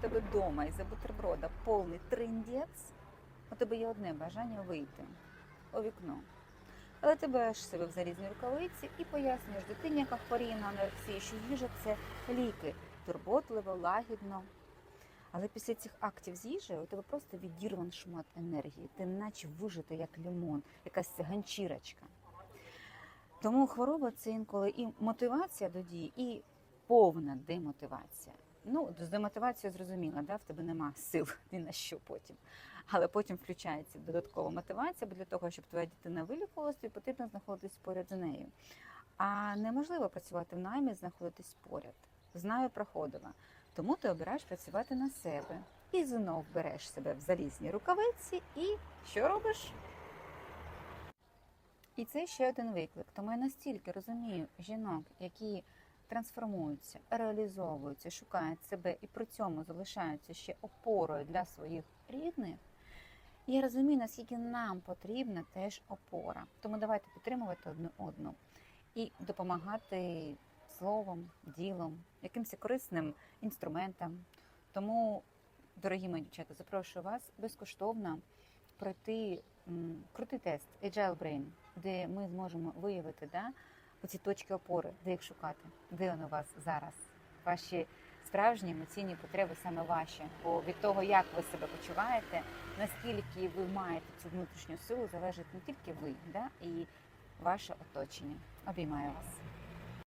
тебе вдома із-за бутерброда повний триндець, у тебе є одне бажання вийти у вікно. Але ти береш себе в залізні рукавиці і пояснюєш дитині, яка хворіє на анорексію, що їжа це ліки, турботливо, лагідно. Але після цих актів з їжею у тебе просто відірван шмат енергії. Ти наче вижити як лимон, якась ганчірочка. Тому хвороба це інколи і мотивація до дії, і повна демотивація. Ну, з демотивацією зрозуміло, да? в тебе нема сил ні на що потім. Але потім включається додаткова мотивація, бо для того, щоб твоя дитина вилікувалась, тобі потрібно знаходитись поряд з нею. А неможливо працювати в наймі, знаходитись поряд. Знаю, проходила. Тому ти обираєш працювати на себе. І знов береш себе в залізні рукавиці, і що робиш? І це ще один виклик. Тому я настільки розумію жінок, які трансформуються, реалізовуються, шукають себе і при цьому залишаються ще опорою для своїх рідних. Я розумію, наскільки нам потрібна теж опора. Тому давайте підтримувати одну одну і допомагати словом, ділом, якимось корисним інструментом. Тому, дорогі мої дівчата, запрошую вас безкоштовно пройти крутий тест Agile Brain, де ми зможемо виявити да, оці точки опори, де їх шукати, де вони у вас зараз, ваші справжні емоційні потреби саме ваші. Бо від того, як ви себе почуваєте, наскільки ви маєте цю внутрішню силу, залежить не тільки ви, да, і ваше оточення. Обіймаю вас.